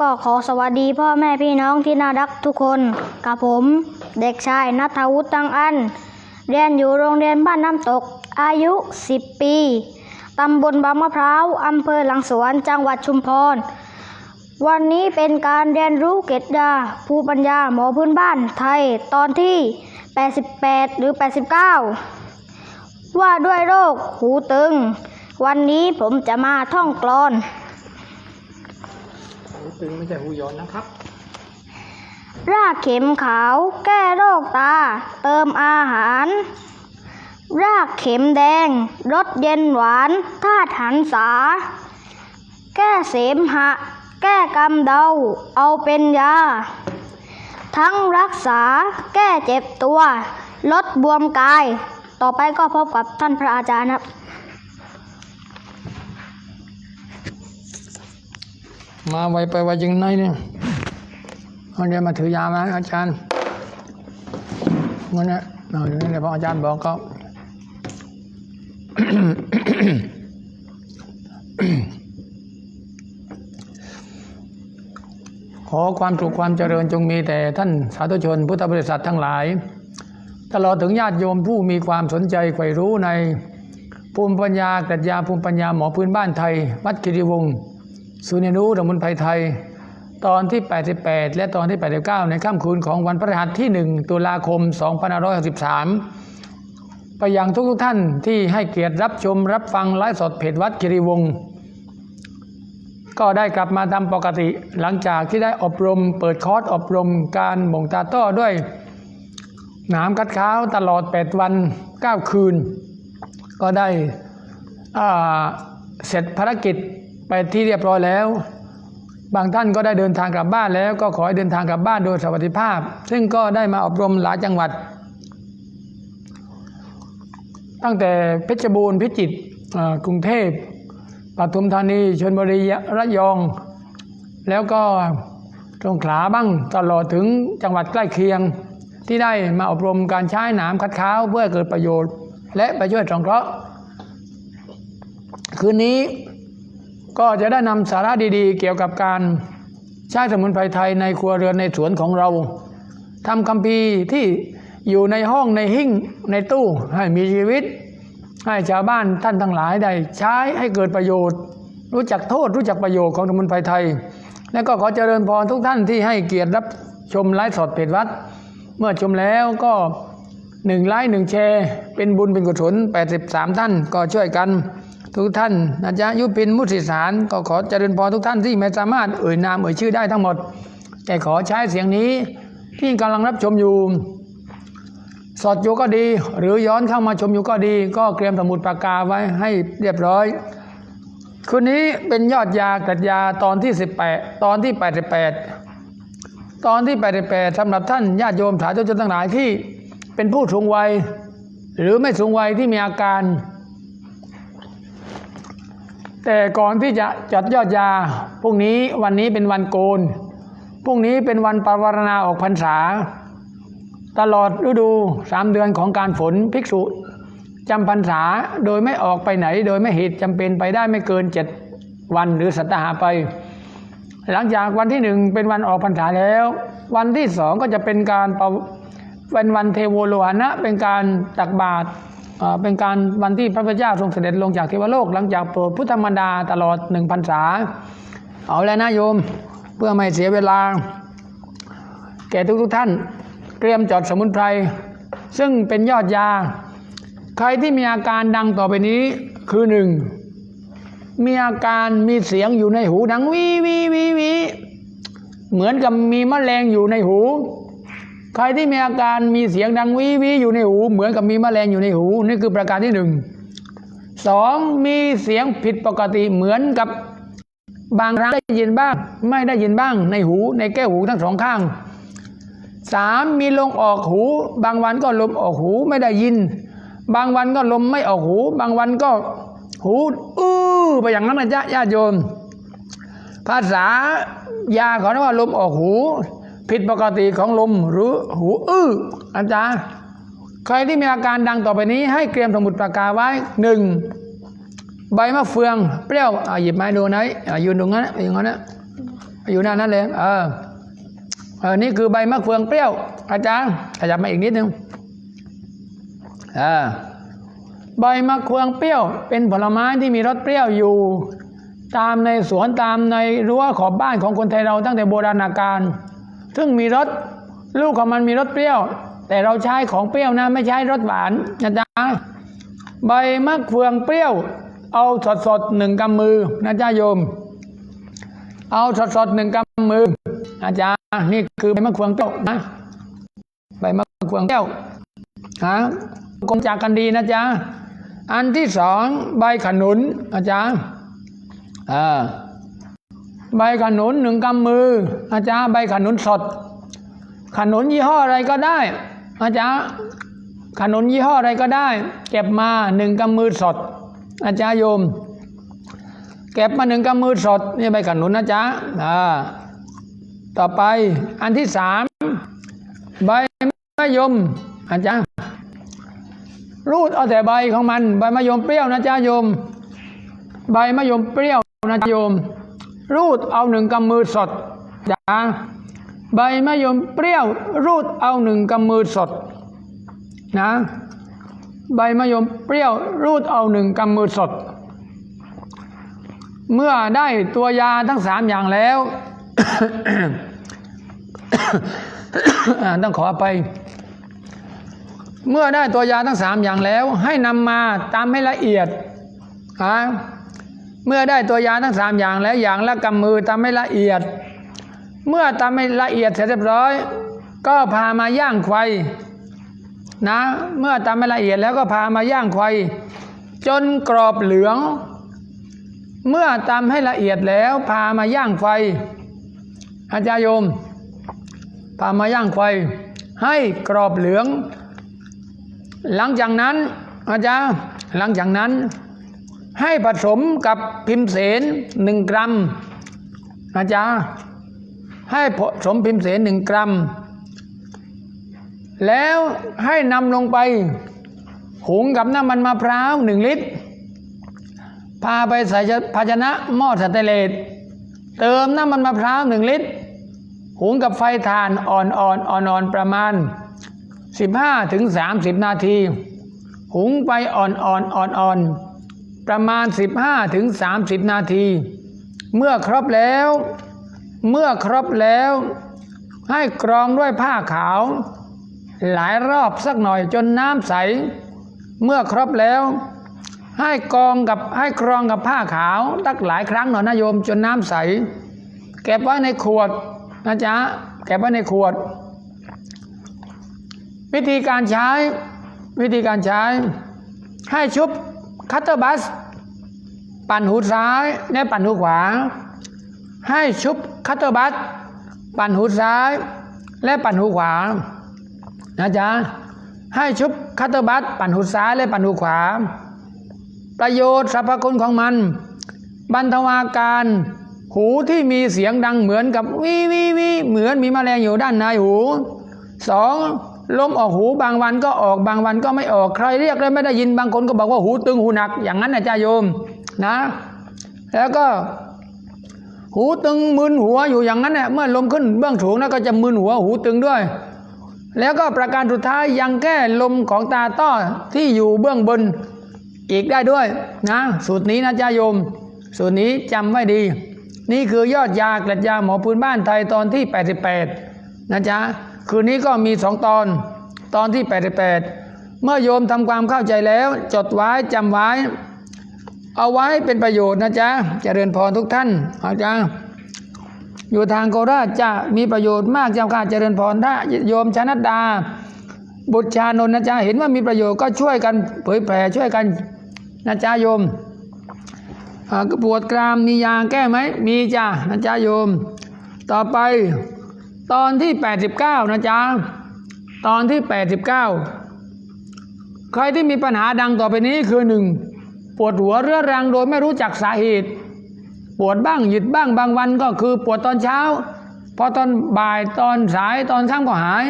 ก็ขอสวัสดีพ่อแม่พี่น้องที่น่ารักทุกคน กับผมเด็กชายนัทวุฒิตังอัน เรียนอยู่โรงเรียนบ้านน้ำตก อายุ 10 ปี ตำบลบางมะพร้าว อำเภอหลังสวน จังหวัดชุมพร วันนี้เป็นการเรียนรู้เกตดาภูปัญญาหมอพื้นบ้านไทยตอนที่ 88 หรือ 89 ว่าด้วยโรคหูตึง วันนี้ผมจะมาท่องกลอน ตึงไม่ใช่หูย้อนนะครับ รากเข็มขาว แก้โรคตา เติมอาหาร รากเข็มแดงรสเย็นหวานธาตุหันษา แก้เสมหะ แก้กำเดา เอาเป็นยา ทั้งรักษา แก้เจ็บตัว ลดบวมกาย ต่อไปก็พบกับท่านพระอาจารย์ครับ มาไวไปไวจริงไหนเนี่ยเอาเดี๋ยวมาถือยามาอาจารย์งั้นนะเอาอยู่นี้เลยพออาจารย์บอกก็ขอความสุขความเจริญจงมีแต่ท่านสาธุชนพุทธบริษัททั้งหลายตลอดถึงญาติโยมผู้มีความสนใจใฝ่รู้ในภูมิปัญญากรัชญาภูมิปัญญาหมอพื้นบ้านไทย วัดกิริวงศ์ ศูนย์เรียนรู้สมุนไพรไทย ตอนที่ 88 และตอนที่ 89 ในค่ำคืนของวันพฤหัสที่ 1 ตุลาคม 2563 ไปยังทุกๆท่านที่ให้เกียรติรับชมรับฟังไลฟ์สดเพจวัดกิริวงศ์ก็ได้กลับมาตามปกติหลังจากที่ได้อบรมเปิดคอร์สอบรมการบ่งตาต้อด้วยหนามกัดข้าวตลอด 8 วัน 9 คืน ก็ได้เสร็จภารกิจ ไปที่เรียบร้อยแล้ว บางท่านก็ได้เดินทางกลับบ้านแล้ว ก็ขอให้เดินทางกลับบ้านโดยสวัสดิภาพ ซึ่งก็ได้มาอบรมหลายจังหวัด ตั้งแต่เพชรบูรณ์พิจิตรกรุงเทพปทุมธานีชลบุรีระยอง แล้วก็ตรงขลาบ้างตลอดถึงจังหวัดใกล้เคียง ที่ได้มาอบรมการใช้หนามคัดค้าวเพื่อเกิดประโยชน์ และไปช่วยสงเคราะห์คืนนี้ ก็จะได้นำสาระดีๆ เกี่ยวกับการใช้สมุนไพรไทยในครัวเรือนในสวนของเราทำคัมภีร์ที่อยู่ในห้องในหิ้งในตู้ให้มีชีวิต ให้ชาวบ้านท่านทั้งหลายได้ใช้ให้เกิดประโยชน์ รู้จักโทษรู้จักประโยชน์ของสมุนไพรไทย และก็ขอเจริญพรทุกท่านที่ให้เกียรติรับชมไลฟ์สดเพจวัด เมื่อชมแล้วก็หนึ่งไลค์หนึ่งแชร์ เป็นบุญเป็นกุศล83 ท่านก็ช่วยกัน ทุกท่านนะจ๊ะยุพินมุสิสารก็ขอเจริญพรทุกท่านที่ไม่สามารถเอ่ยนามเอ่ยชื่อได้ทั้งหมด แต่ขอใช้เสียงนี้ที่กำลังรับชมอยู่ สดอยู่ก็ดี หรือย้อนเข้ามาชมอยู่ก็ดี ก็เตรียมสมุดปากกาไว้ให้เรียบร้อยคืนนี้เป็นยอดยากัดยาตอนที่ 18 ตอนที่ 88 ตอนที่ 88สำหรับท่านญาติโยมสาธุชนทั้งหลายที่เป็นผู้สูงวัย หรือไม่สูงวัยที่มีอาการ แต่ก่อนที่จะจัดยอดยาพรุ่งนี้วันนี้เป็นวันโกนพรุ่งนี้เป็นวันปรวารณาออกพรรษา ตลอดฤดูสามเดือนของการฝนภิกษุจำพรรษาโดยไม่ออกไปไหน โดยไม่เหตุจำเป็นไปได้ไม่เกินเจ็ดวันหรือสัตหาไป หลังจากวันที่หนึ่งเป็นวันออกพรรษาแล้ว วันที่สองก็จะเป็นการเป็นวันเทโวโลหณะเป็นการตักบาตร เป็นการวันที่พระพุทธเจ้าทรงเสด็จลงจากเทวโลกหลังจากโปรดพุทธมารดาตลอดหนึ่งพรรษา เอาแล้วนะโยม เพื่อไม่เสียเวลา แก่ทุกทุกท่าน เตรียมจดสมุนไพร ซึ่งเป็นยอดยา ใครที่มีอาการดังต่อไปนี้คือหนึ่งมีอาการมีเสียงอยู่ในหูดังวีวีวีวีเหมือนกับมีมแมลงอยู่ในหู ใครที่มีอาการมีเสียงดังวีวีอยู่ในหู เหมือนกับมีแมลงอยู่ในหู นี่คือประการที่หนึ่งสองมีเสียงผิดปกติเหมือนกับบางครั้งได้ยินบ้าง ไม่ได้ยินบ้างในหูในแก้วหูทั้งสองข้างสามมีลมออกหู บางวันก็ลมออกหูไม่ได้ยิน บางวันก็ลมไม่ออกหู บางวันก็หูอื้อไปอย่างนั้นนะจ๊ะญาติโยม ภาษายาเขาเรียกว่าลมออกหู ผิดปกติของลมหรือหูอื้ออาจารย์ใครที่มีอาการดังต่อไปนี้ให้เตรียมสมุดปากกาไว้หนึ่งใบมะเฟืองเปรี้ยวหยิบไม้ดูไหนอะยืนตรงนั้นอย่างนั้นนะอยู่หน้านั้นเลยเออเออนี่คือใบมะเฟืองเปรี้ยว อาจารย์ขยับมาอีกนิดนึงเออใบมะเฟืองเปรี้ยว เป็นผลไม้ที่มีรสเปรี้ยวอยู่ ตามในสวนตามในรั้วขอบบ้านของคนไทยเราตั้งแต่โบราณกาล ซึ่งมีรสลูกของมันมีรสเปรี้ยว แต่เราใช้ของเปรี้ยวนะไม่ใช้รสหวานนะจ๊ะใบมะเฟืองเปรี้ยว เอาสดสดหนึ่งกำมือนะจ๊ะโยม เอาสดสดหนึ่งกำมืออาจารย์นี่คือใบมะเฟืองเปรี้ยวนะใบมะเฟืองเปรี้ยวฮะกงจากกันดีนะจ๊ะอันที่สองใบขนุนอาจารย์อ่า ใบขนุนหนึ่งกำมือ อาจารย์ใบขนุนสด ขนุนยี่ห้ออะไรก็ได้ อาจารย์ขนุนยี่ห้ออะไรก็ได้ เก็บมาหนึ่งกำมือสด อาจารย์โยม เก็บมาหนึ่งกำมือสดนี่ใบขนุนนะจ๊ะอ่าต่อไปอันที่สามใบมะยมอาจารย์รูดเอาแต่ใบของมัน ใบมะยมเปรี้ยวนะจ๊ะโยม ใบมะยมเปรี้ยวนะจ๊ะโยม รูดเอาหนึ่งกำมือสดจ้าใบมะยมเปรี้ยว รูดเอาหนึ่งกำมือสดนะใบมะยมเปรี้ยว รูดเอาหนึ่งกำมือสด เมื่อได้ตัวยาทั้งสามอย่างแล้ว ต้องขอไป เมื่อได้ตัวยาทั้งสามอย่างแล้ว ให้นำมาตามให้ละเอียดฮะ เมื่อได้ตัวยาทั้งสามอย่างแล้วอย่างละกำมือตาให้ละเอียด เมื่อตาให้ละเอียดเสร็จเรียบร้อย ก็พามาย่างไฟนะ เมื่อตาให้ละเอียดแล้วก็พามาย่างไฟจนกรอบเหลือง เมื่อตำให้ละเอียดแล้วพามาย่างไฟอาจารย์โยม พามาย่างไฟให้กรอบเหลือง หลังจากนั้นอาจารย์หลังจากนั้น ให้ผสมกับพิมเสนหนึ่งกรัมอาจารย์ให้ผสมพิมเสนหนึ่งกรัม แล้วให้นำลงไป หุงกับน้ำมันมะพร้าวหนึ่งลิตร พาไปใส่ภาชนะหม้อสแตนเลสเติมน้ำมันมะพร้าวหนึ่งลิตร หุงกับไฟถ่านอ่อนๆอ่อนๆประมาณ 15ถึง30 นาที หุงไปอ่อนๆอ่อนๆ ประมาณ 15ถึง30 นาที เมื่อครบแล้ว เมื่อครบแล้ว ให้กรองด้วยผ้าขาว หลายรอบสักหน่อยจนน้ำใส เมื่อครบแล้ว ให้กรองกับให้กรองกับผ้าขาวตักหลายครั้งหน่อยนะโยมจนน้ำใส เก็บไว้ในขวดนะจ๊ะเก็บไว้ในขวด วิธีการใช้ วิธีการใช้ให้ชุบ คัตเตอร์บัส ปั่นหูซ้ายและปั่นหูขวา ให้ชุบคัตเตอร์บัส ปั่นหูซ้าย และปั่นหูขวานะจ๊ะให้ชุบคัตเตอร์บัส ปั่นหูซ้ายและปั่นหูขวา ประโยชน์สรรพคุณของมัน บรรเทาอาการ หูที่มีเสียงดังเหมือนกับวิวิวิเหมือนมีแมลงอยู่ด้านในหูสอง ลมออกหูบางวันก็ออกบางวันก็ไม่ออกใครเรียกแล้วไม่ได้ยินบางคนก็บอกว่าหูตึงหูหนัก อย่างนั้นนะจ้าโยมนะ แล้วก็ หูตึงมึนหัวอยู่อย่างนั้นเนี่ยเมื่อลมขึ้นเบื้องสูงแล้วก็จะมึนหัวหูตึงด้วย แล้วก็ประการสุดท้ายยังแก้ลมของตาต้อที่อยู่เบื้องบนอีกได้ด้วยนะ สูตรนี้นะจ้าโยม สูตรนี้จำไว้ดี นี่คือยอดยากล็ดยาหมอพื้นบ้านไทยตอนที่ 88 นะจ๊ะ คืนนี้ก็มีสองตอน ตอนที่ 88 เมื่อโยมทำความเข้าใจแล้ว จดไว้จำไว้ เอาไว้เป็นประโยชน์นะจ๊ะเจริญพรทุกท่านอาจารย์อยู่ทางโคราชจะมีประโยชน์มากเจ้าค่ะเจริญพรถ้าโยมชนัดดา บุตรชานนท์นะจ๊ะเห็นว่ามีประโยชน์ก็ช่วยกันเผยแผ่ช่วยกันนะจ๊ะโยมปวดกรามมียาแก้ไหมมีจ้ะนะจ๊ะโยม ต่อไป ตอนที่ 89 นะจ๊ะ ตอนที่ 89 ใครที่มีปัญหาดังต่อไปนี้คือหนึ่งปวดหัวเรื้อรังโดยไม่รู้จักสาเหตุ ปวดบ้างหยุดบ้างบางวันก็คือปวดตอนเช้า พอตอนบ่ายตอนสายตอนค่ำก็หาย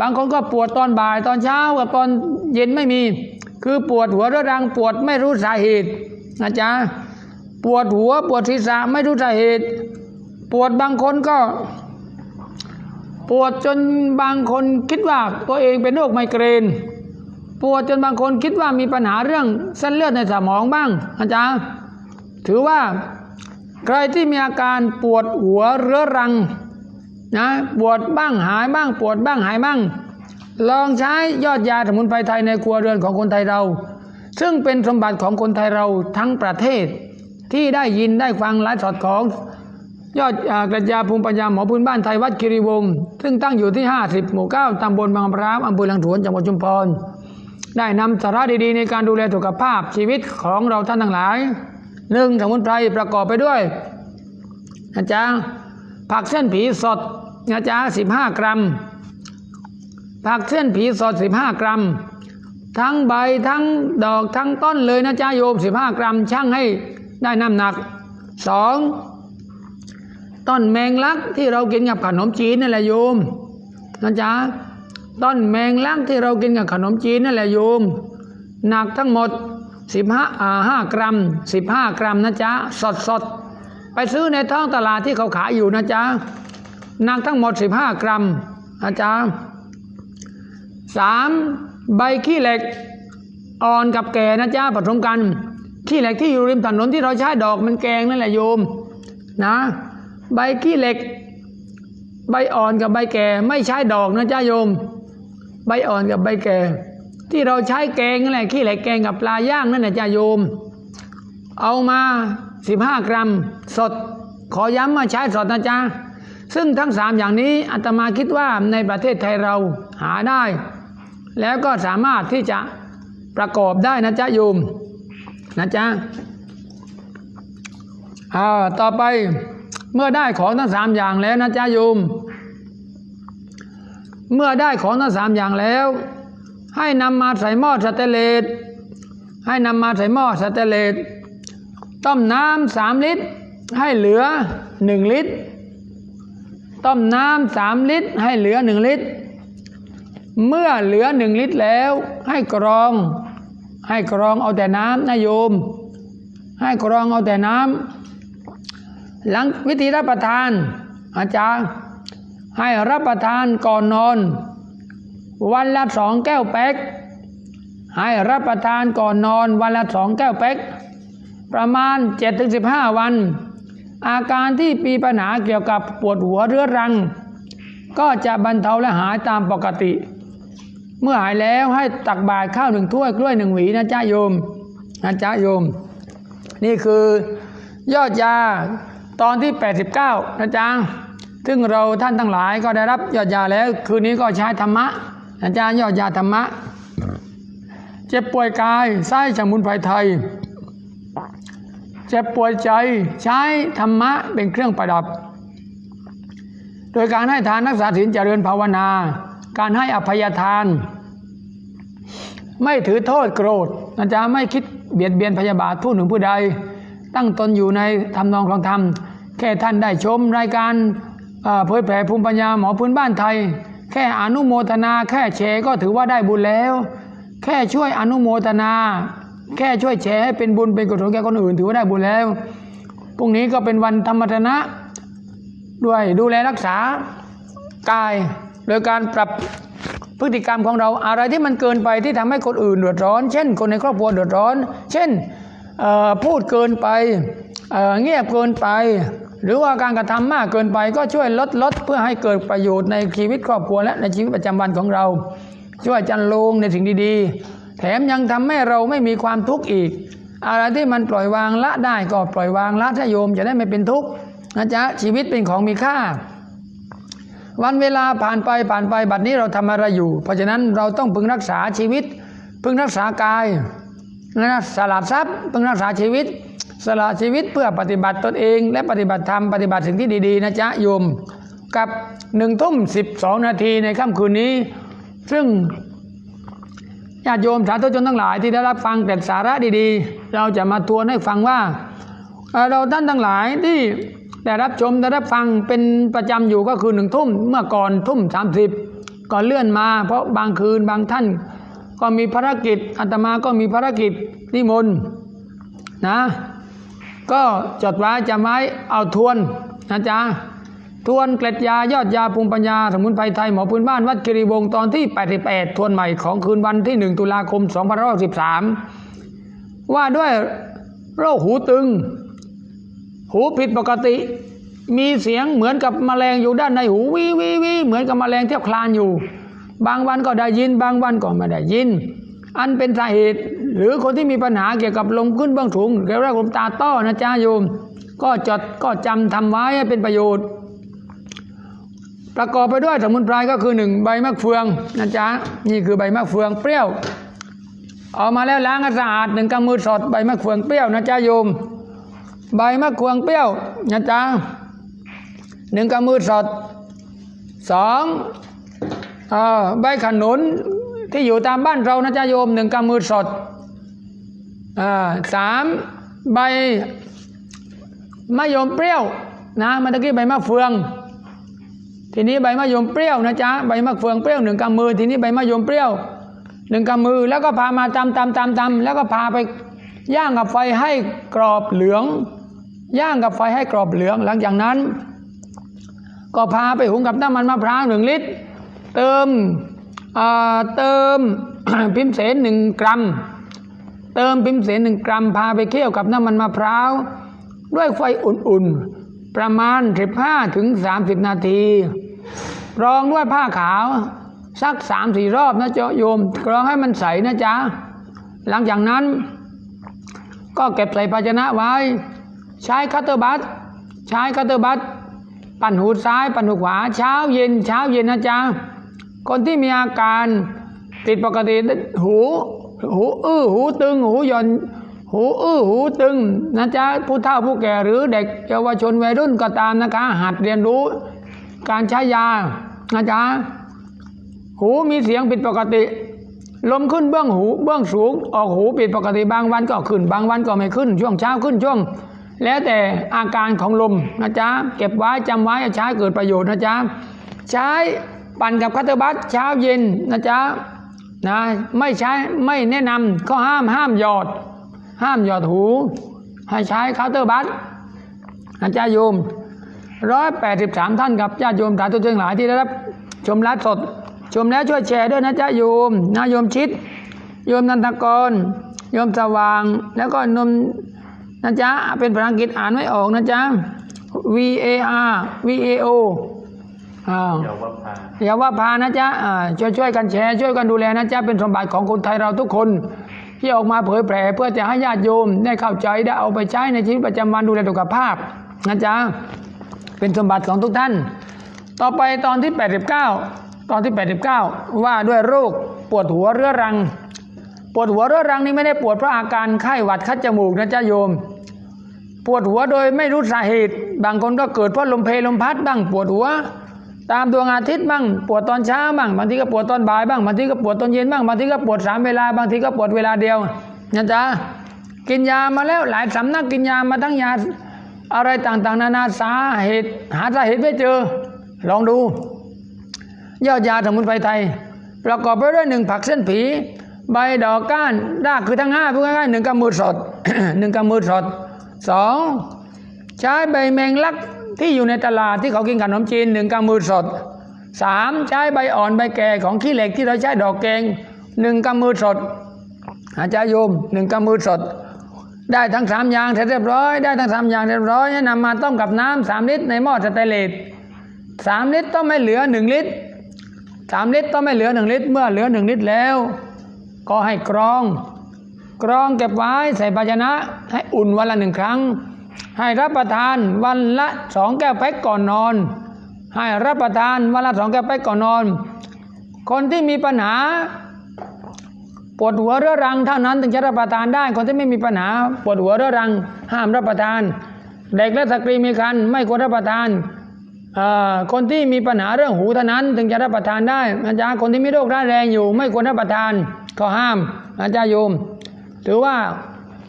บางคนก็ปวดตอนบ่ายตอนเช้ากับตอนเย็นไม่มี คือปวดหัวเรื้อรังปวดไม่รู้สาเหตุนะจ๊ะปวดหัวปวดศีรษะไม่รู้สาเหตุปปวดบางคนก็ ปวดจนบางคนคิดว่าตัวเองเป็นโรคไมเกรน ปวดจนบางคนคิดว่ามีปัญหาเรื่องเส้นเลือดในสมองบ้างอาจารย์ถือว่าใครที่มีอาการปวดหัวเรื้อรังนะปวดบ้างหายบ้าง ปวดบ้างหายบ้าง ลองใช้ยอดยาสมุนไพรไทยในครัวเรือนของคนไทยเรา ซึ่งเป็นสมบัติของคนไทยเราทั้งประเทศที่ได้ยินได้ฟังไลฟ์สดของ ยอดอกระยาภูมิปัญญาหมอพื้นบ้านไทยวัดคิริวงศ์ซึ่งตั้งอยู่ที่ 50 หมู่ 9ตำบลบางพร้าอำเภอลังถวนจังหวัดชุมพร ได้นำสาระดีๆ ในการดูแลสุขภาพชีวิตของเราท่านทั้งหลายหนึ่งสมุนไพรประกอบไปด้วยนะจ๊ะผักเส้นผีสดนะจ๊ะ15 กรัม ผักเส้นผีสด 15 กรัม ทั้งใบทั้งดอกทั้งต้นเลยนะจ๊ะโยม 15 กรัมช่างให้ได้น้ำหนัก 2. ต้นแมงลักที่เรากินกับขนมจีนนั่นแหละโยมนะจ๊ะต้นแมงลักที่เรากินกับขนมจีนนั่นแหละโยมหนักทั้งหมด15อ่า5กรัม15กรัมนะจ๊ะสดสดไปซื้อในท้องตลาดที่เขาขายอยู่นะจ๊ะหนักทั้งหมด15กรัมนะจ๊ะสามใบขี้เหล็กอ่อนกับแก่นะจ๊ะผสมกันขี้เหล็กที่อยู่ริมถนนที่เราใช้ดอกมันแกงนั่นแหละโยมนะ ใบขี้เหล็ก ใบอ่อนกับใบแก่ ไม่ใช้ดอกนะจ๊ะโยม ใบอ่อนกับใบแก่ ที่เราใช้แกงนั่นแหละขี้เหล็กแกงกับปลาย่างนั่นแหละจ้าโยม เอามา15กรัมสด ขอย้ำมาใช้สดนะจ๊ะซึ่งทั้งสามอย่างนี้อาตมาคิดว่าในประเทศไทยเราหาได้ แล้วก็สามารถที่จะประกอบได้นะจ๊ะโยมนะจ๊ะอ่าต่อไป เมื่อได้ของทั้งสามอย่างแล้วนะจ๊ะโยม เมื่อได้ของทั้งสามอย่างแล้ว ให้นำมาใส่หม้อสเตเลสให้นำมาใส่หม้อสเตเลสต้มน้ำสามลิตร ให้เหลือหนึ่งลิตร ต้มน้ำสามลิตร ให้เหลือหนึ่งลิตร เมื่อเหลือหนึ่งลิตรแล้ว ให้กรอง ให้กรองเอาแต่น้ำนะโยม ให้กรองเอาแต่น้ำ หลังวิธีรับประทาน อาจารย์ ให้รับประทานก่อนนอน วันละสองแก้วเป๊กให้รับประทานก่อนนอนวันละสองแก้วเป๊กประมาณ 7-15 วัน อาการที่มีปัญหาเกี่ยวกับปวดหัวเรื้อรัง ก็จะบรรเทาและหายตามปกติ เมื่อหายแล้วให้ตักบาตรข้าวหนึ่งถ้วยกล้วยหนึ่งหวีนะจ๊ะโยมนะจ๊ะโยม นี่คือยอดยา ตอนที่ 89 นะจ๊ะซึ่งเราท่านทั้งหลายก็ได้รับยอดยาแล้ว คืนนี้ก็ใช้ธรรมะนะจ๊ะยอดยาธรรมะ เจ็บป่วยกายใช้สมุนไพรไทย เจ็บป่วยใจใช้ธรรมะเป็นเครื่องประดับ โดยการให้ทานรักษาศีลเจริญภาวนา การให้อภัยทาน ไม่ถือโทษโกรธนะจ๊ะไม่คิดเบียดเบียนพยาบาทผู้หนึ่งผู้ใดตั้งตนอยู่ในทำนองคลองธรรม แค่ท่านได้ชมรายการเผยแผ่ภูมิปัญญาหมอพื้นบ้านไทย แค่อนุโมทนา แค่แชร์ก็ถือว่าได้บุญแล้ว แค่ช่วยอนุโมทนา แค่ช่วยแชร์ให้เป็นบุญเป็นกุศลแก่คนอื่นถือว่าได้บุญแล้วพรุ่งนี้ก็เป็นวันธรรมทนะ ด้วยดูแลรักษากาย โดยการปรับพฤติกรรมของเราอะไรที่มันเกินไปที่ทำให้คนอื่นเดือดร้อน เช่น คนในครอบครัวเดือดร้อน เช่นพูดเกินไปเงียบเกินไป หรือว่าการกระทำมากเกินไปก็ช่วยลดลดเพื่อให้เกิดประโยชน์ในชีวิตครอบครัวและในชีวิตประจำวันของเรา ช่วยจันลงในสิ่งดีๆ แถมยังทำให้เราไม่มีความทุกข์อีก อะไรที่มันปล่อยวางละได้ก็ปล่อยวางละถ้าโยมจะได้ไม่เป็นทุกข์นะจ๊ะชีวิตเป็นของมีค่า วันเวลาผ่านไปผ่านไปบัดนี้เราทำอะไรอยู่ เพราะฉะนั้นเราต้องพึงรักษาชีวิต พึงรักษากายนะสละทรัพย์พึงรักษาชีวิต สละชีวิตเพื่อปฏิบัติตนเอง และปฏิบัติธรรมปฏิบัติสิ่งที่ดีๆนะจ๊ะโยม กับหนึ่งทุ่มสิบสองนาทีในค่ำคืนนี้ ซึ่งญาติโยมสาธุชนทั้งหลายที่ได้รับฟังแต่สาระดีๆ เราจะมาทวนให้ฟังว่า เราท่านทั้งหลายที่ได้รับชมได้รับฟังเป็นประจำอยู่ก็คือหนึ่งทุ่มเมื่อก่อนทุ่มสามสิบก็เลื่อนมา เพราะบางคืนบางท่าน ก็มีภารกิจอาตมาก็มีภารกิจนิมนต์นะ ก็จดไว้จำไว้เอาทวนนะจ๊ะทวนเกล็ดยายอดยาภูมิปัญญา สมุนไพรไทยหมอพื้นบ้านวัดกิริวงศ์ตอนที่ 88 ทวนใหม่ของคืนวันที่ 1 ตุลาคม 2513 ว่าด้วยโรคหูตึง หูผิดปกติ มีเสียงเหมือนกับแมลงอยู่ด้านในหูวิวิวิเหมือนกับแมลงเทียบคลานอยู่ บางวันก็ได้ยิน บางวันก็ไม่ได้ยิน อันเป็นสาเหตุ หรือคนที่มีปัญหาเกี่ยวกับลมขึ้นเบื้องสูงเรียกว่าลมตาต้อนะจ๊ะโยม ก็จดก็จำทำไว้ให้เป็นประโยชน์ ประกอบไปด้วยสมุนไพรก็คือหนึ่งใบมะเฟืองนะจ๊ะนี่คือใบมะเฟืองเปรี้ยวเอามาแล้วล้างให้สะอาดหนึ่งกำมือสดใบมะเฟืองเปรี้ยวนะจ๊ะโยม ใบมะเฟืองเปรี้ยวนะจ๊ะหนึ่งกำมือสดสองอใบขนุนที่อยู่ตามบ้านเรานะจ๊ะโยมหนึ่งกำมือสด สามใบมะยมเปรี้ยวนะเมื่อกี้ใบมะเฟือง ทีนี้ใบมะยมเปรี้ยวนะจ๊ะใบมะเฟืองเปรี้ยวหนึ่งกำมือ ทีนี้ใบมะยมเปรี้ยวหนึ่งกำมือแล้วก็พามาตำตำตำตำแล้วก็พาไปย่างกับไฟให้กรอบเหลือง ย่างกับไฟให้กรอบเหลือง หลังจากนั้น ก็พาไปหุงกับน้ำมันมะพร้าวหนึ่งลิตร เติมเติมพิมเสนหนึ่งกรัม เติมพิมเสนหนึ่งกรัมพาไปเคี่ยวกับน้ำมันมะพร้าวด้วยไฟอุ่นๆ ประมาณ 15ถึง30 นาที รองด้วยผ้าขาว สักสามสี่รอบนะเจ้าโยมกรองให้มันใสนะจ๊ะ หลังจากนั้น ก็เก็บใส่ภาชนะไว้ ใช้คัตเตอร์บัตใช้คัตเตอร์บัตปั่นหูซ้าย ปั่นหูขวา เช้าเย็นเช้าเย็นนะจ๊ะ คนที่มีอาการติดปกติหู หูอื้อหูตึง หูหย่อน หูอื้อหูตึงนะจ๊ะผู้เฒ่าผู้แก่หรือเด็กเยาวชนวัยรุ่นก็ตามนะคะ หัดเรียนรู้ การใช้ยานะจ๊ะหูมีเสียงผิดปกติลมขึ้นเบื้องหูเบื้องสูงออกหูผิดปกติบางวันก็ขึ้น บางวันก็ไม่ขึ้น ช่วงเช้าขึ้นช่วง แล้วแต่อาการของลมนะจ๊ะเก็บไว้จำไว้ใช้เกิดประโยชน์นะจ๊ะใช้ปั่นกับคัตเตอร์บัตเช้าเย็นนะจ๊ะ นะไม่ใช้ไม่แนะนำข้อห้ามห้ามหยอด ห้ามหยอดหู ให้ใช้คัตเตอร์บัตนะจ๊ะโยมร้อยแปดสิบสามท่านครับญาติโยมสาธุชนหลายที่ได้รับชมไลฟ์สด ชมแล้วช่วยแชร์ด้วยนะจ๊ะโยมนะโยมชิด โยมนันทกร โยมสว่าง แล้วก็นมนะจ๊ะเป็นภาษาอังกฤษอ่านไม่ออกนะจ๊ะ V A R V A O อ้าวเยาวภา อย่าว่าพานะจ๊ะช่วยช่วยกันแชร์ช่วยกันดูแลนะจ๊ะเป็นสมบัติของคนไทยเราทุกคน ที่ออกมาเผยแผ่เพื่อจะให้ญาติโยมได้เข้าใจได้เอาไปใช้ในชีวิตประจำวันดูแลสุขภาพนะจ๊ะเป็นสมบัติของทุกท่าน ต่อไปตอนที่ 89 ตอนที่ 89 ว่าด้วยโรคปวดหัวเรื้อรัง ปวดหัวเรื้อรังนี่ไม่ได้ปวดเพราะอาการไข้หวัดคัดจมูกนะจ๊ะโยม ปวดหัวโดยไม่รู้สาเหตุ บางคนก็เกิดเพราะลมเพลลมพัดบ้างปวดหัว ตามดวงอาทิตย์บ้างปวดตอนเช้าบ้างบางทีก็ปวดตอนบ่ายบ้างบางทีก็ปวดตอนเย็นบ้างบางทีก็ปวดสามเวลาบางทีก็ปวดเวลาเดียวนะจ๊ะกินยามาแล้วหลายสำนักกินยามาทั้งยาอะไรต่างๆ นานาสาเหตุ หาสาเหตุไม่เจอ ลองดูยอดยาสมุนไพรไทย ประกอบไปด้วยหนึ่งผักเส้นผี ใบดอกก้านรากคือทั้งห้าพูดง่ายๆหนึ่งกำมือสดหนึ่งกำมือสดสองใช้ใบแมงลัก ที่อยู่ในตลาดที่เขากินขนมจีนหนึ่งกำมือสดสามใช้ใบอ่อนใบแก่ของขี้เหล็กที่เราใช้ดอกแกงหนึ่งกำมือสดอาจารย์โยมหนึ่งกำมือสด ได้ทั้งสามอย่างเสร็จเรียบร้อย ได้ทั้งสามอย่างเรียบร้อยให้นำมาต้มกับน้ำสามลิตรในหม้อสแตนเลสสามลิตรต้องไม่เหลือหนึ่งลิตรสามลิตรต้องไม่เหลือหนึ่งลิตร เมื่อเหลือหนึ่งลิตรแล้ว ก็ให้กรอง กรองเก็บไว้ใส่ภาชนะ ให้อุ่นวันละหนึ่งครั้ง ให้รับประทานวันละสองแก้วแพ็กก่อนนอน ให้รับประทานวันละสองแก้วแพ็กก่อนนอน คนที่มีปัญหาปวดหัวเรื้อรังเท่านั้นถึงจะรับประทานได้ คนที่ไม่มีปัญหาปวดหัวเรื้อรัง ห้ามรับประทาน เด็กและสตรีมีครรภ์ไม่ควรรับประทานคนที่มีปัญหาเรื่องหูเท่านั้น ถึงจะรับประทานได้อาจารย์คนที่มีโรคร้ายแรงอยู่ ไม่ควรรับประทานก็ห้ามอาจารย์โยม ถือว่า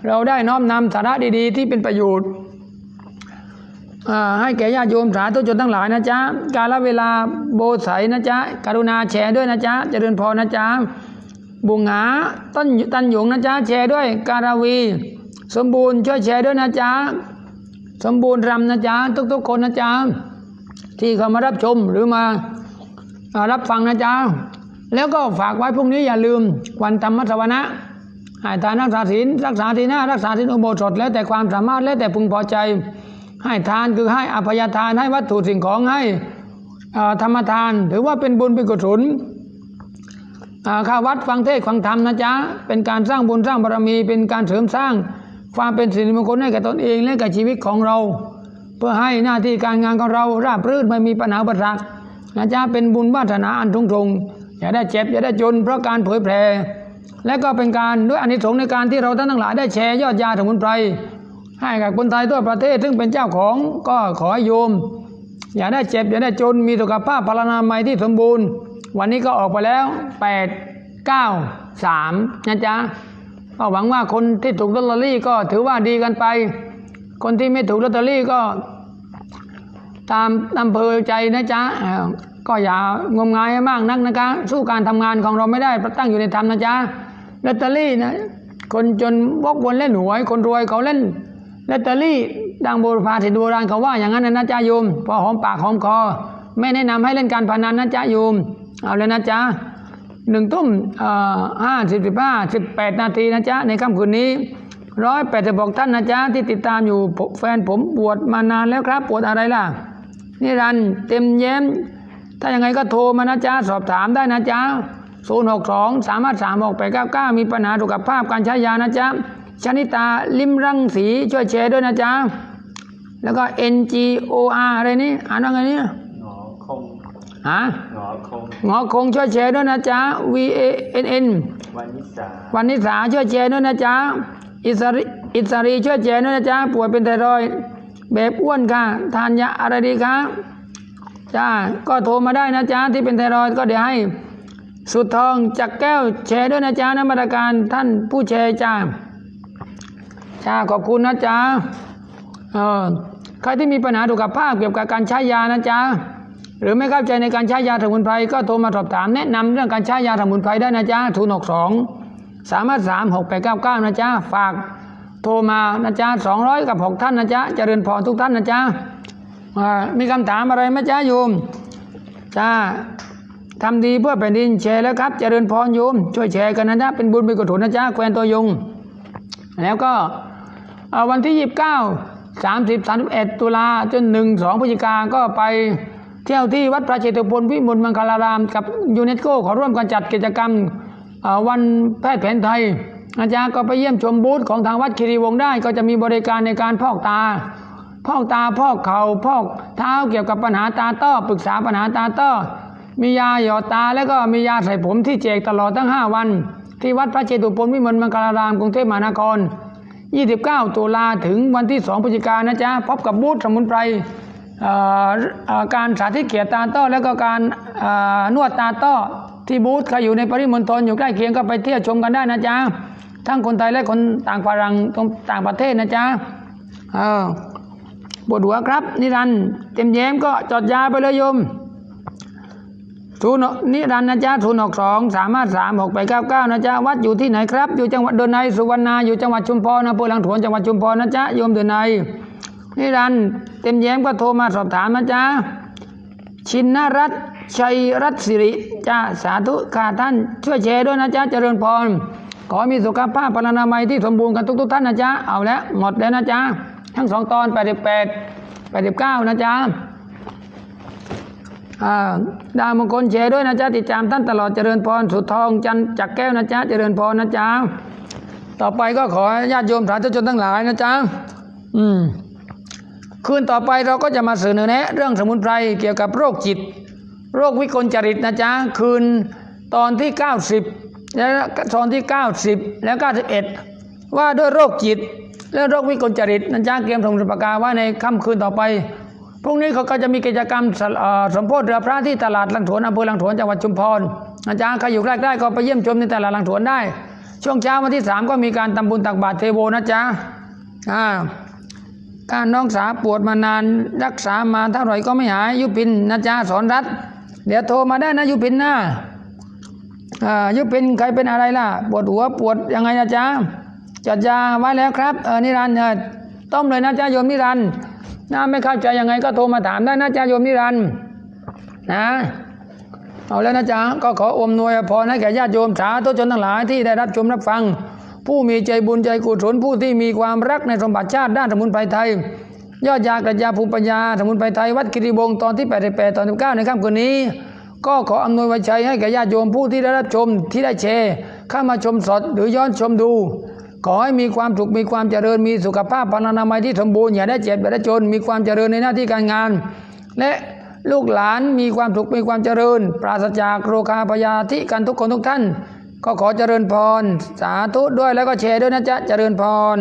เราได้น้อมนำสาระดีๆ ที่เป็นประโยชน์ ให้แก่ญาติโยมสาธุชนทั้งหลายนะจ๊ะ กาลเวลาโบใสนะจ๊ะ กรุณาแชร์ด้วยนะจ๊ะ เจริญพรนะจ๊ะ บุงหาต้นตันหยงนะจ๊ะ แชร์ด้วย การาวี สมบูรณ์ช่วยแชร์ด้วยนะจ๊ะ สมบูรณ์รำนะจ๊ะ ทุกๆคนนะจ๊ะ ที่เขามารับชมหรือมาอรับฟังนะจ๊ะ แล้วก็ฝากไว้พรุ่งนี้อย่าลืมวันธรรมสวนะให้ทานรักษาศีลรักษาทีหน้ารักษาศีลอุโบสถแล้วแต่ความสามารถแล้วแต่พึงพอใจ ให้ทานคือให้อภัยทานให้วัตถุสิ่งของให้ธรรมทาน ถือว่าเป็นบุญเป็นกุศลข้าวัดฟังเทศฟังธรรมนะจ๊ะ เป็นการสร้างบุญสร้างบารมี เป็นการเสริมสร้าง ความเป็นสิริมงคลให้แก่ตนเองและแก่ชีวิตของเรา เพื่อให้หน้าที่การงานของเราราบรื่นไม่มีปัญหาอุปสรรคนะจ๊ะเป็นบุญวาสนาอันทุ่งทงอย่าได้เจ็บอย่าได้จนเพราะการเผยแผ่และก็เป็นการด้วยอานิสงส์ในการที่เราท่านทั้งหลายได้แชร์ยอดยาสมุนไพร ให้กับคนไทยทั่วประเทศ ซึ่งเป็นเจ้าของก็ขอให้โยม อย่าได้เจ็บ อย่าได้จนมีสุขภาพพลานามัยที่สมบูรณ์ วันนี้ก็ออกไปแล้ว 8 9 3นะจ๊ะก็หวังว่าคนที่ถูกลอตเตอรี่ก็ถือว่าดีกันไป คนที่ไม่ถูกลอตเตอรี่ก็ ตามอำเภอใจนะจ๊ะก็อย่างมงายมากนักนะคะสู้การทำงานของเราไม่ได้เพระตั้งอยู่ในธรรมนะจ๊ะลอตเตอรี่นะคนจนวกวนเล่นหวยคนรวยเขาเล่น ลอตเตอรี่ดังโบราณสิโบราณเขาว่าอย่างนั้นนะจ๊ะโยม พอหอมปากหอมคอ ไม่แนะนำให้เล่นการพนันนะจ๊ะโยม เอาเลยนะจ๊ะหนึ่งทุ่มห้าสิบสิบห้าสิบแปดนาทีนะจ๊ะในค่ำคืนนี้ร้อยแปดสิบหกท่านนะจ๊ะที่ติดตามอยู่แฟนผมปวดมานานแล้วครับปวดอะไรล่ะนิรันเต็มแย้ม ถ้ายังไงก็โทรมานะจ๊ะสอบถามได้นะจ๊ะ0 6 2 3 5 3 6 8 9 9 มีปัญหาสุขภาพการใช้ยานะจ๊ะ ชนิตาลิมรังสีช่วยแชร์ด้วยนะจ๊ะ แล้วก็ N G O R อะไรนี่อ่านว่าไงเนี่ยหงอคงฮะหงอคงหงอคงช่วยแชร์ด้วยนะจ๊ะ V A N N วันนิสาวันนิสาช่วยแชร์ด้วยนะจ๊ะอิสริอิสรีช่วยแชร์ด้วยนะจ๊ะป่วยเป็นไทรอยด์แบบอ้วนค่ะทานยาอะไรดีคะจ้าก็โทรมาได้นะจ๊ะที่เป็นไทรอยด์ก็เดี๋ยวให้สุดทองจักแก้วแชร์ด้วยนะจ๊ะนมาตรการท่านผู้แชร์จ้า จ้าขอบคุณนะจ๊ะเออใครที่มีปัญหาสุขภาพเกี่ยวกับการใช้ยานะจ๊ะหรือไม่เข้าใจในการใช้ยาสมุนไพรก็โทรมาสอบถามแนะนำเรื่องการใช้ยาสมุนไพรได้นะจ๊ะศูนหกสองสามารถสามหกแปดเก้าเก้านะจ๊ะฝากโทรมานะจ๊ะสองร้อยกับหกท่านนะจ๊ะเจริญพรทุกท่านนะจ๊ะอ่ามีคำถามอะไรไหมจ๊ะโยมจ้าทำดีเพื่อแผ่นดินแชร์แล้วครับเจริญพรโยม ช่วยแชร์กันนะจ๊ะเป็นบุญเป็นกุศลนะจ๊ะแควนตัวยง แล้วก็ วันที่29 30 31ตุลาจน1 2พฤศจิกาก็ไปเที่ยวที่วัดพระเชตุพนวิมลมังคลาราม กับยูเนสโกขอร่วมกันจัดกิจกรรมวันแพทย์แผนไทย อาจารย์ก็ไปเยี่ยมชมบูธของทางวัดคีรีวงได้ก็จะมีบริการในการพอกตา พอกตาพอกเขา่าพอกเท้าเกี่ยวกับปัญหาตาต้อปรึกษาปัญหาตาต้อมียาหยอดตาแล้วก็มียาใส่ผมที่แจกตลอดทั้ง 5 วัน ที่วัดพระเจตุพนวิมลมังคลารามกรุงเทพมหานคร 29 ตุลาถึงวันที่ 2พฤศจิกายนนะจ๊ะพบกับบูธสมุนไพรการสาธิตเกียรติตาต้อแล้วก็การนวดตาต้อที่บูธใครอยู่ในปริมณฑลอยู่ใกล้เคียงก็ไปเที่ยวชมกันได้นะจ๊ะทั้งคนไทยและคนต่างฝรั่งต่างประเทศนะจ๊ะปวดหัวครับ นิรันเต็มแย้มก็จอดยาไปเลยโยม ศูนนิรันต์นะจ๊ะศูนหกสองสามารถสามหกแปดเก้าเก้านะจ๊ะวัดอยู่ที่ไหนครับ อยู่จังหวัดเดินไนสุวรรณาอยู่จังหวัดชุมพรอำเภอหลังถวนจังหวัดชุมพรนะจ๊ะโยมเดินไนนิรันต์เต็มแย้มก็โทรมาสอบถามนะจ๊ะชินนรัตชัยรัตสิริจ้าสาธุค่ะท่านช่วยแชร์ด้วยนะจ๊ะเจริญพรขอมีสุขภาพพลานามัยที่สมบูรณ์กันทุก ๆ ท่านนะจ๊ะเอาแล้วหมดแล้วนะจ๊ะทั้งสองตอน 88 89 นะจ๊ะ ดาวมงคลแชด้วยนะจ๊ะติดตามท่านตลอดเจริญพรสุดทองจันจักแก้วนะจ๊ะเจริญพรนะจ๊ะต่อไปก็ขอญาติโยมสาธุชนทั้งหลายนะจ๊ะอืมคืนต่อไปเราก็จะมาเสนอแนะเรื่องสมุนไพรเกี่ยวกับโรคจิต โรควิกลจริตนะจ๊ะคืนตอนที่ 90 และตอนที่ 90 แล้ว 91 ว่าด้วยโรคจิตและโรควิกลจริตนะจ๊ะเกมสมสปากาว่าในค่ำคืนต่อไป พรุ่งนี้เขาก็จะมีกิจกรรมสมโพธิเรือพระที่ตลาดลังถวนอำเภอลังถวนจังหวัดชุมพรอาจารย์ใครอยู่ใกล้ๆก็ไปเยี่ยมชมในตลาดลังถวนได้ ช่วงเช้าวันที่สามก็มีการทำบุญตักบาตรเทโวนะจ๊ะอ่าการน้องสาวปวดมานานรักษามาเท่าไหร่ก็ไม่หายยุพินนะจ๊ะสอนรัฐ เดี๋ยวโทรมาได้นะยุพินนะอ่ายุพินใครเป็นอะไรล่ะ ปวดหัวปวดยังไงนะจ๊ะจัดยาไว้แล้วครับเออนิรันดร์ต้มเลยนะจ๊ะโยมนิรันดร์ นะไม่เข้าใจยังไงก็โทรมาถามได้นะจ๊ะโยมนิรันด์นะเอาแล้วนะจ๊ะก็ขออมนวยพรให้แก่ญาติโยมสาธุชนทั้งหลายที่ได้รับชมรับฟัง ผู้มีใจบุญใจกุศลผู้ที่มีความรักในสมบัติชาติด้านสมุนไพรไทย ยอดยากระยาภูมิปัญญาสมุนไพรไทย วัดกิริบงศ์ตอนที่88ตอน19ในค่ำคืนนี้ ก็ขออำนวยไว้ชัยให้แก่ญาติโยมผู้ที่ได้รับชมที่ได้แชร์เข้ามาชมสดหรือย้อนชมดู ขอให้มีความสุขมีความเจริญมีสุขภาพพรรณนามัยที่สมบูรณ์อย่าได้เจ็บอย่าได้จน มีความเจริญในหน้าที่การงาน และลูกหลานมีความสุขมีความเจริญ ปราศจากโรคาพยาธิกันทุกคนทุกท่าน ก็ขอเจริญพร สาธุด้วยแล้วก็แชร์ด้วยนะจ๊ะเจริญพร